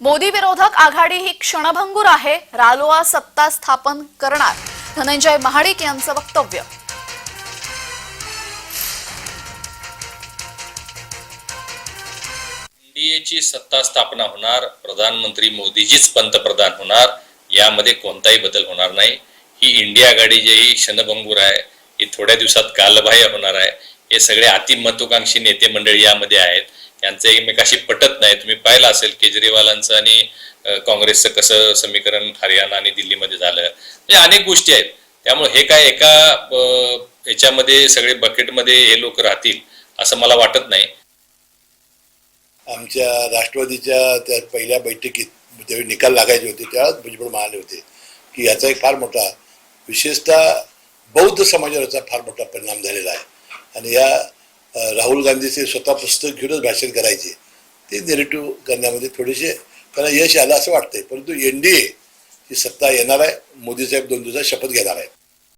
मोदी विरोधक आघाडी ही क्षणभंगूर आहे. रालोआ सत्ता स्थापन करणार. धनंजय महाडिक यांचं वक्तव्य. एनडीएची सत्ता स्थापना होणार प्रधानमंत्री मोदीजीच पंतप्रधान होणार यामध्ये कोणताही बदल होणार नाही. ही इंडिया आघाडी जी ही क्षणभंगूर आहे ही थोड्या दिवसात कालबाह्य होणार आहे. हे सगळे अतिमहत्वाकांक्षी नेते मंडळी यामध्ये आहेत. यांचं एकमेकाशी पटत नाही. तुम्ही पाहिलं असेल केजरीवालांचं आणि काँग्रेसचं कसं समीकरण हरियाणा आणि दिल्लीमध्ये झालं. म्हणजे अनेक गोष्टी आहेत. त्यामुळे हे काय एका याच्यामध्ये सगळे बकेटमध्ये हे लोक राहतील असं मला वाटत नाही. आमच्या राष्ट्रवादीच्या त्या पहिल्या बैठकीत ज्यावेळी निकाल लागायचे होते त्यावेळेस भुजबळ म्हणाले होते की याचा एक फार मोठा विशेषतः बौद्ध समाजावरचा फार मोठा परिणाम झालेला आहे. आणि या राहुल गांधीचे स्वतः पुस्तक घेऊनच भाषण करायचे. ते नेरेटिव्ह करण्यामध्ये थोडेसे त्यांना यश आलं असं वाटतंय. परंतु एन डी ए ही सत्ता येणार आहे. मोदी साहेब दोन दिवसात शपथ घेणार आहे